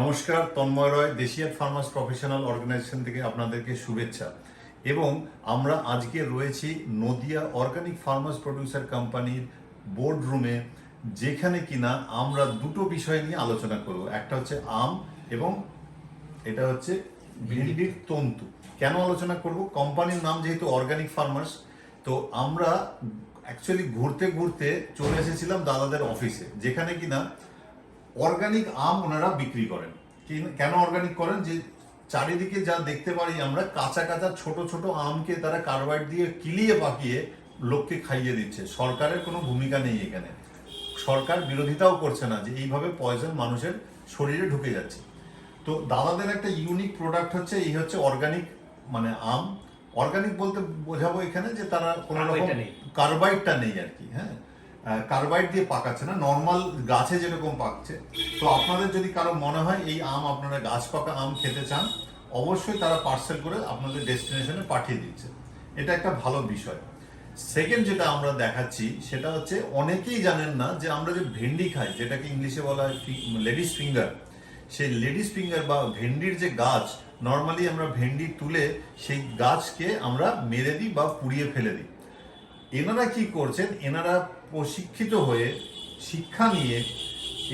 নমস্কার, তন্ময় রয় দেশিয়ান farmers professional organisation থেকে আপনাদেরকে শুভেচ্ছা। এবং আমরা আজকে রয়েছি নদিয়া অর্গানিক ফার্মাস প্রডিউসার কোম্পানির বোর্ড রুমে, যেখানে কিনা আমরা দুটো বিষয় নিয়ে আলোচনা করব। একটা হচ্ছে আম এবং এটা হচ্ছে ভেন্ডির তন্তু। কেন আলোচনা করব? কোম্পানির নাম যেহেতু অর্গানিক ফার্মার্স তো আমরা অ্যাকচুয়ালি ঘুরতে ঘুরতে চলে এসেছিলাম দাদাদের অফিসে যেখানে কিনা অর্গানিক আম ওনারা বিক্রি করেন। কেন অর্গানিক করেন? যে চারিদিকে যা দেখতে পারি আমরা কাঁচা কাঁচা ছোট ছোট আমকে তারা কার্বাইড দিয়ে কিলিয়ে পাকিয়ে লোককে খাইয়ে দিচ্ছে। সরকারের কোনো ভূমিকা নেই এখানে। সরকার বিরোধিতাও করছে না যে এইভাবে পয়জন মানুষের শরীরে ঢুকে যাচ্ছে। তো দাদাদের একটা ইউনিক প্রোডাক্ট হচ্ছে এই হচ্ছে অর্গানিক মানে আম। অর্গানিক বলতে বোঝাবো এখানে যে তারা কোনো রকম কার্বাইডটা নেই। কার্বাইডটা নেই আর কি হ্যাঁ। কার্বাইড দিয়ে পাকাচ্ছে না নর্মাল গাছে যেরকম পাকছে। তো আপনাদের যদি কারও মনে হয় এই আম, আপনারা গাছ পাকা আম খেতে চান, অবশ্যই তারা পার্সেল করে আপনাদের ডেস্টিনেশনে পাঠিয়ে দিচ্ছে। এটা একটা ভালো বিষয়। সেকেন্ড যেটা আমরা দেখাচ্ছি, সেটা হচ্ছে অনেকেই জানেন না যে আমরা যে ভেন্ডি খাই, যেটাকে ইংলিশে বলা হয় লেডিস ফিঙ্গার, সেই লেডিস ফিঙ্গার বা ভেন্ডির যে গাছ নর্মালি আমরা ভেন্ডি তুলে সেই গাছকে আমরা মেরে দিই বা পুড়িয়ে ফেলে দিই। এনারা কি করছেন? এনারা প্রশিক্ষিত হয়ে শিক্ষা নিয়ে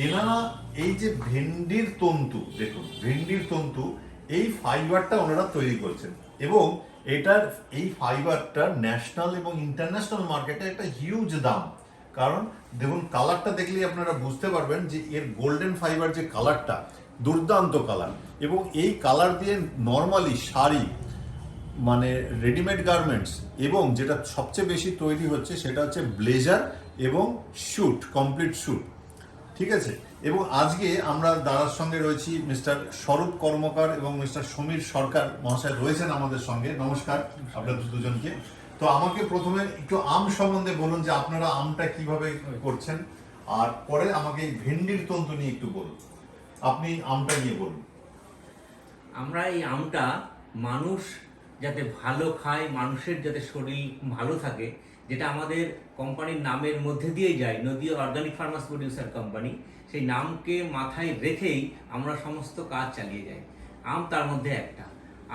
এনারা এই যে ভেন্ডির তন্তু, দেখুন, ভেন্ডির তন্তু, এই ফাইবারটা ওনারা তৈরি করছেন এবং এটার, এই ফাইবারটা ন্যাশনাল এবং ইন্টারন্যাশনাল মার্কেটে একটা হিউজ দাম। কারণ, দেখুন, কালারটা দেখলেই আপনারা বুঝতে পারবেন যে এর গোল্ডেন ফাইবার যে কালারটা, দুর্দান্ত কালার এবং এই কালার দিয়ে নর্মালি শাড়ি মানে রেডিমেড গার্মেন্টস এবং যেটা সবচেয়ে বেশি তৈরি হচ্ছে সেটা হচ্ছে ব্লেজার এবং স্যুট কমপ্লিট স্যুট ঠিক আছে? এবং আজকে আমরা দাদার সঙ্গে রয়েছি মিস্টার স্বরূপ কর্মকার এবং মিস্টার সমীর সরকার মহাশয় রয়েছেন আমাদের সঙ্গে। নমস্কার আপনাদের দুজনকে। তো আমাকে প্রথমে একটু আম সম্বন্ধে বলুন যে আপনারা আমটা কীভাবে করছেন, আর পরে আমাকে ভেন্ডির তন্তু নিয়ে একটু বলুন। আপনি আমটা নিয়ে বলুন। আমরা এই আমটা মানুষ যাতে ভালো খায়, মানুষের যাতে শরীর ভালো থাকে যেটা আমাদের কোম্পানির নামের মধ্যে দিয়েই যায়, Nadia organic farmers producer company সেই নামকে মাথায় রেখেই আমরা সমস্ত কাজ চালিয়ে যাই। আম তার মধ্যে একটা।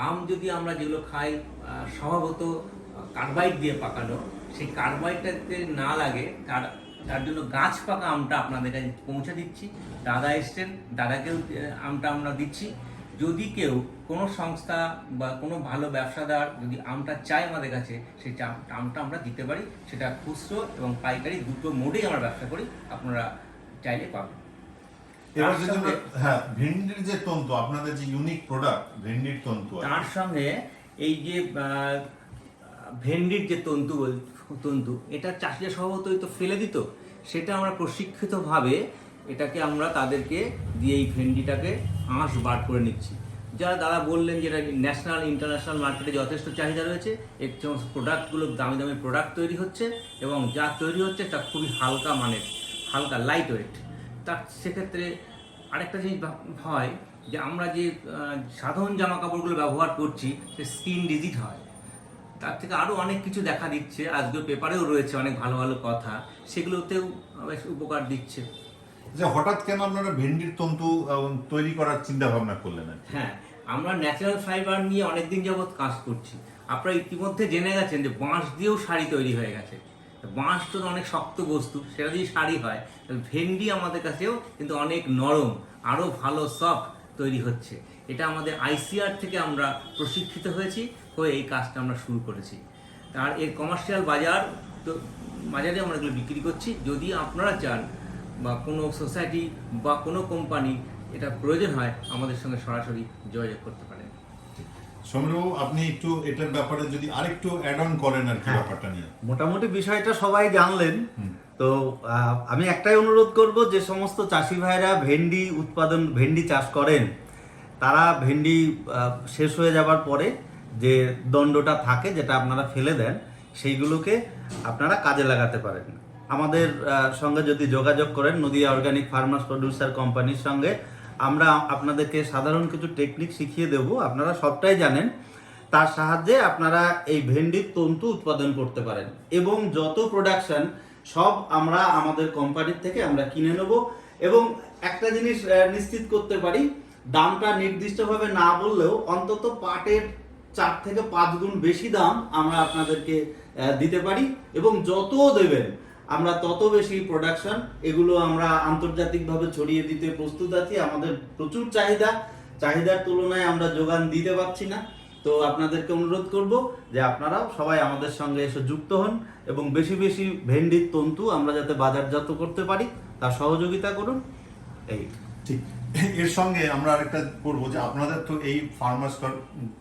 আম যদি আমরা যেগুলো খাই স্বভাবত কার্বাইড দিয়ে পাকানো, সেই কার্বাইডটাতে না লাগে, তার তার জন্য গাছ পাকা আমটা আপনাদের কাছে পৌঁছে দিচ্ছি। দাদা এসছেন, দাদাকেও আমটা আমরা দিচ্ছি। যদি কেউ কোনো সংস্থা বা কোনো ভালো ব্যবসাদার যদি আমটা চায় আমাদের কাছে সেই আমটা আমরা দিতে পারি। সেটা খুচরো এবং পাইকারি দুটো মোডেই আমরা ব্যবসা করি আপনারা চাইলে পাবেন। এবার যদি হ্যাঁ ভেন্ডির যে তন্তু আপনাদের যে ইউনিক প্রোডাক্ট ভেন্ডির তন্তু তার সঙ্গে এই যে ভেন্ডির যে তন্তু তন্তু এটা চাষিরা স্বভাবতই তো ফেলে দিত। সেটা আমরা প্রশিক্ষিতভাবে এটাকে আমরা তাদেরকে দিয়ে এই ভেন্ডিটাকে আঁশ বার করে নিচ্ছি। যারা দাদা বললেন যেটা ন্যাশনাল ইন্টারন্যাশনাল মার্কেটে যথেষ্ট চাহিদা রয়েছে, এর সমস্ত প্রোডাক্টগুলো দামি দামি প্রোডাক্ট তৈরি হচ্ছে এবং যা তৈরি হচ্ছে তা খুবই হালকা মানের, হালকা লাইট ওয়েট তার সেক্ষেত্রে আরেকটা জিনিস হয় যে আমরা যে সাধারণ জামা কাপড়গুলো ব্যবহার করছি, সে স্কিন ডিজিট হয়। তার থেকে আরও অনেক কিছু দেখা দিচ্ছে আজকের পেপারেও রয়েছে অনেক ভালো ভালো কথা, সেগুলোতেও বেশ উপকার দিচ্ছে। যে হঠাৎ কেন আপনারা ভেন্ডির তন্তু তৈরি করার চিন্তা ভাবনা করলেন হ্যাঁ আমরা ন্যাচারাল ফাইবার নিয়ে অনেকদিন যাবৎ কাজ করছি। আপনারা ইতিমধ্যে জেনে গেছেন যে বাঁশ দিয়েও শাড়ি তৈরি হয়ে গেছে। বাঁশ তো অনেক শক্ত বস্তু, সেটা দিয়ে শাড়ি হয়, তাহলে ভেন্ডি আমাদের কাছেও কিন্তু অনেক নরম আরও ভালো সফট তৈরি হচ্ছে। এটা আমাদের আইসিআর থেকে আমরা প্রশিক্ষিত হয়েছি, হয়ে এই কাজটা আমরা শুরু করেছি। আর এর কমার্শিয়াল বাজার, তো বাজারে আমরা এগুলো বিক্রি করছি। যদি আপনারা চান বা কোনো সোসাইটি বা কোনো কোম্পানি এটা প্রয়োজন হয় আমাদের সঙ্গে সরাসরি যোগাযোগ করতে পারেন। সমীরবাবু আপনি একটু এটার ব্যাপারে যদি আরেকটু অ্যাড অন করেন আর কি হ্যাঁ। ব্যাপারটা নিয়ে। মোটামুটি বিষয়টা সবাই জানলেন। তো আমি একটাই অনুরোধ করব যে সমস্ত চাষি ভাইরা ভেন্ডি উৎপাদন ভেন্ডি চাষ করেন তারা ভেন্ডি শেষ হয়ে যাবার পরে যে দণ্ডটা থাকে যেটা আপনারা ফেলে দেন সেইগুলোকে আপনারা কাজে লাগাতে পারেন। আমাদের সঙ্গে যদি যোগাযোগ করেন নদীয়া অর্গানিক ফার্মার্স প্রডিউসার কোম্পানির সঙ্গে, আমরা আপনাদেরকে সাধারণ কিছু টেকনিক শিখিয়ে দেব। আপনারা সবটাই জানেন। তার সাহায্যে আপনারা এই ভেন্ডির তন্তু উৎপাদন করতে পারেন। এবং যত প্রোডাকশন সব আমরা আমাদের কোম্পানির থেকে আমরা কিনে নেব। এবং একটা জিনিস নিশ্চিত করতে পারি, দামটা নির্দিষ্টভাবে না বললেও অন্তত পাটের চার থেকে পাঁচ গুণ বেশি দাম আমরা আপনাদেরকে দিতে পারি। এবং যত দেবেন আমরা তত বেশি প্রোডাকশন এগুলো আমরা আন্তর্জাতিকভাবে ছড়িয়ে দিতে প্রস্তুত আছি। আমাদের প্রচুর চাহিদা। চাহিদার তুলনায় আমরা যোগান দিতে পারছি না। তো আপনাদেরকে অনুরোধ করব যে আপনারাও সবাই আমাদের সঙ্গে এসে যুক্ত হন এবং বেশি বেশি ভেন্ডির তন্তু আমরা যাতে বাজারজাত করতে পারি, তার সহযোগিতা করুন। এই। ঠিক। এর সঙ্গে আমরা আরেকটা করব যে আপনাদের তো এই ফার্মার্স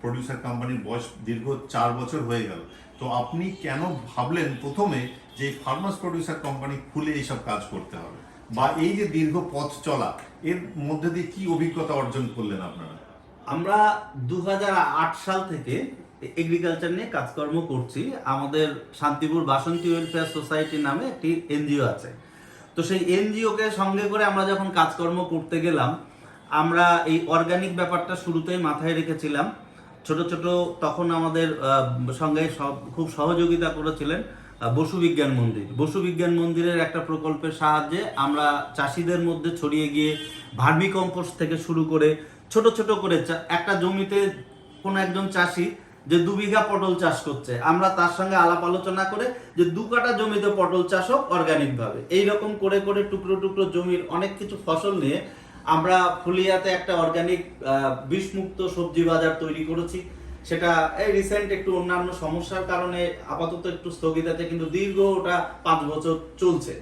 প্রডিউসার কোম্পানির বয়স দীর্ঘ চার বছর হয়ে গেল। তো আপনি কেন ভাবলেন প্রথমে যে ফার্মার্স প্রডিউসার কোম্পানি খুলে এইসব কাজ করতে হবে? বা এই যে দীর্ঘ পথ চলা, এর মধ্যে দিয়ে কি অভিজ্ঞতা অর্জন করলেন আপনারা? আমরা দু হাজার আট সাল থেকে এগ্রিকালচার নিয়ে কাজকর্ম করছি। আমাদের শান্তিপুর বাসন্তী ওয়েলফেয়ার সোসাইটি নামে একটি এনজিও আছে। তো সেই এনজিওকে সঙ্গে করে আমরা যখন কাজকর্ম করতে গেলাম, আমরা এই অর্গানিক ব্যাপারটা শুরুতেই মাথায় রেখেছিলাম। ছোট ছোট তখন আমাদের সঙ্গে সব খুব সহযোগিতা করেছিলেন বসু বিজ্ঞান মন্দির। বসু বিজ্ঞান মন্দিরের একটা প্রকল্পের সাহায্যে আমরা চাষিদের মধ্যে ছড়িয়ে গিয়ে ভার্মি কম্পোস্ট থেকে শুরু করে ছোট ছোট করে একটা জমিতে কোনো একজন চাষি যে দু বিঘা পটল চাষ করছে। আমরা তার সঙ্গে আলাপ আলোচনা করে যে দু কাটা জমিতে পটল চাষ হোক অর্গানিক ভাবে। এইরকম করে করে টুকরো টুকরো জমির অনেক কিছু ফসল নিয়ে আমরা ফুলিয়াতে একটা অর্গানিক বিষমুক্ত সবজি বাজার তৈরি করেছি। সেটা, এই রিসেন্ট একটু অন্যান্য সমস্যার কারণে আপাতত একটু স্থগিত আছে, কিন্তু দীর্ঘ ওটা পাঁচ বছর চলছে।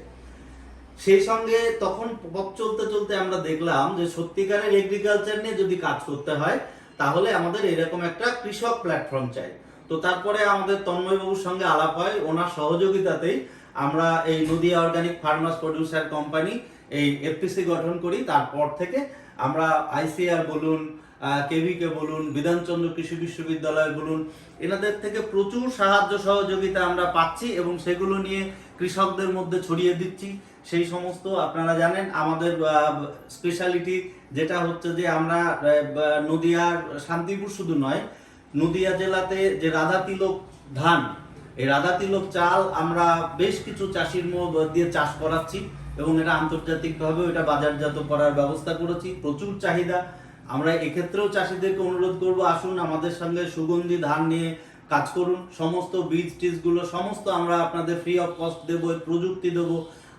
সেই সঙ্গে তখন পথ চলতে চলতে আমরা দেখলাম যে সত্যিকারের এগ্রিকালচার নিয়ে যদি কাজ করতে হয় তাহলে আমাদের এরকম একটা কৃষক প্ল্যাটফর্ম চাই। তো তারপরে আমাদের তন্ময় বাবুর সঙ্গে আলাপ হয়। ওনার সহযোগিতাতেই আমরা এই Nadia organic farmers producer company এই এফপিসি গঠন করি। তারপর থেকে আমরা আইসিআর বলুন কেভিকে বলুন, বিধানচন্দ্র কৃষি বিশ্ববিদ্যালয় বলুন, এনাদের থেকে প্রচুর সাহায্য সহযোগিতা আমরা পাচ্ছি এবং সেগুলো নিয়ে কৃষকদের মধ্যে ছড়িয়ে দিচ্ছি। সেই সমস্ত আপনারা জানেন, আমাদের স্পেশালিটি যেটা হচ্ছে যে আমরা নদিয়ার শান্তিপুর শুধু নয়, নদিয়া জেলাতে যে রাধা তিলক ধান, এই রাধা তিলক চাল আমরা বেশ কিছু চাষির দিয়ে চাষ করাচ্ছি এবং এটা আন্তর্জাতিকভাবে এটা বাজারজাত করার ব্যবস্থা করেছি, প্রচুর চাহিদা। আমরা এক্ষেত্রেও চাষিদেরকে অনুরোধ করব, আসুন আমাদের সঙ্গে সুগন্ধি ধান নিয়ে কাজ করুন। সমস্ত বীজ টিজগুলো সমস্ত আমরা আপনাদের ফ্রি অফ কস্ট দেবো, প্রযুক্তি দেবো।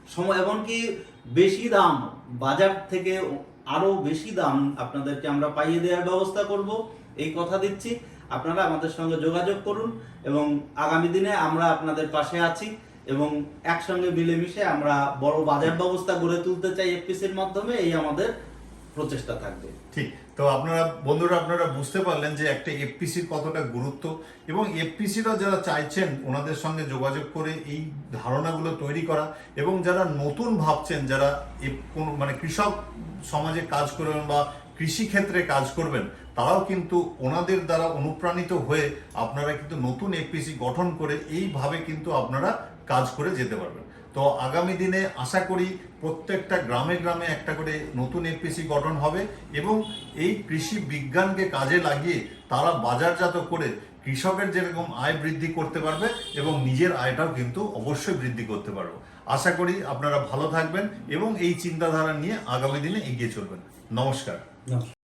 সম- এমনকি বেশি দাম, বাজার থেকে আরও বেশি দাম আপনাদেরকে আমরা পাইয়ে দেওয়ার ব্যবস্থা করব। এই কথা দিচ্ছি। আপনারা আমাদের সঙ্গে যোগাযোগ করুন এবং আগামী দিনে আমরা আপনাদের পাশে আছি এবং একসঙ্গে মিলেমিশে আমরা বড় বাজার ব্যবস্থা গড়ে তুলতে চাই এফপিসির মাধ্যমে। এই আমাদের প্রচেষ্টা থাকবে। ঠিক। তো আপনারা, বন্ধুরা, আপনারা বুঝতে পারলেন যে একটা এফপিসির কতটা গুরুত্ব এবং এফপিসিরা যারা চাইছেন ওনাদের সঙ্গে যোগাযোগ করে এই ধারণাগুলো তৈরি করা এবং যারা নতুন ভাবছেন, যারা কোন মানে কৃষক সমাজে কাজ করবেন বা কৃষি ক্ষেত্রে কাজ করবেন, তারাও কিন্তু ওনাদের দ্বারা অনুপ্রাণিত হয়ে আপনারা কিন্তু নতুন এফপিসি গঠন করে এইভাবে কিন্তু আপনারা কাজ করে যেতে পারবেন। তো আগামী দিনে আশা করি প্রত্যেকটা গ্রামে গ্রামে একটা করে নতুন এপিসি গঠন হবে এবং এই কৃষি বিজ্ঞানকে কাজে লাগিয়ে তারা বাজারজাত করে কৃষকের যেরকম আয় বৃদ্ধি করতে পারবে এবং নিজের আয়টাও কিন্তু অবশ্যই বৃদ্ধি করতে পারবে। আশা করি আপনারা ভালো থাকবেন এবং এই চিন্তাধারা নিয়ে আগামী দিনে এগিয়ে চলবেন। নমস্কার।